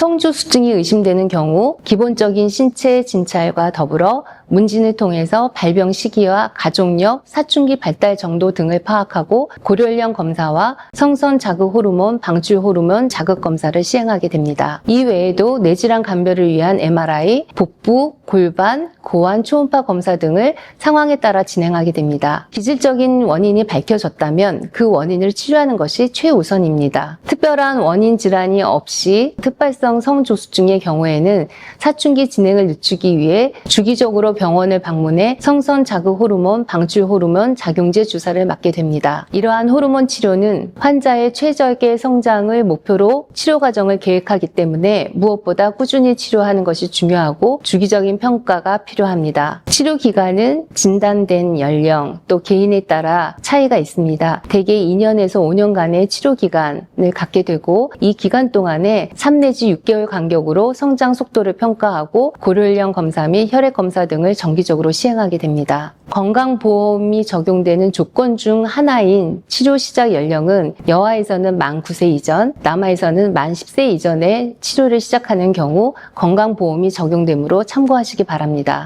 성조수증이 의심되는 경우 기본적인 신체 진찰과 더불어 문진을 통해서 발병 시기와 가족력, 사춘기 발달 정도 등을 파악하고 고려령 검사와 성선 자극 호르몬, 방출 호르몬 자극 검사를 시행하게 됩니다. 이 외에도 뇌질환 감별을 위한 MRI, 복부, 골반, 고환 초음파 검사 등을 상황에 따라 진행하게 됩니다. 기질적인 원인이 밝혀졌다면 그 원인을 치료하는 것이 최우선입니다. 특별한 원인 질환이 없이 특발성 성조수증의 경우에는 사춘기 진행을 늦추기 위해 주기적으로 병원을 방문해 성선 자극 호르몬, 방출 호르몬, 작용제 주사를 맞게 됩니다. 이러한 호르몬 치료는 환자의 최적의 성장을 목표로 치료 과정을 계획하기 때문에 무엇보다 꾸준히 치료하는 것이 중요하고 주기적인 평가가 필요합니다. 치료 기간은 진단된 연령 또 개인에 따라 차이가 있습니다. 대개 2년에서 5년간의 치료 기간을 갖게 되고 이 기간 동안에 3 내지 6개월 간격으로 성장 속도를 평가하고 고려령 검사 및 혈액 검사 등을 정기적으로 시행하게 됩니다. 건강보험이 적용되는 조건 중 하나인 치료 시작 연령은 여아에서는 만 9세 이전, 남아에서는 만 10세 이전에 치료를 시작하는 경우 건강보험이 적용되므로 참고하시기 바랍니다.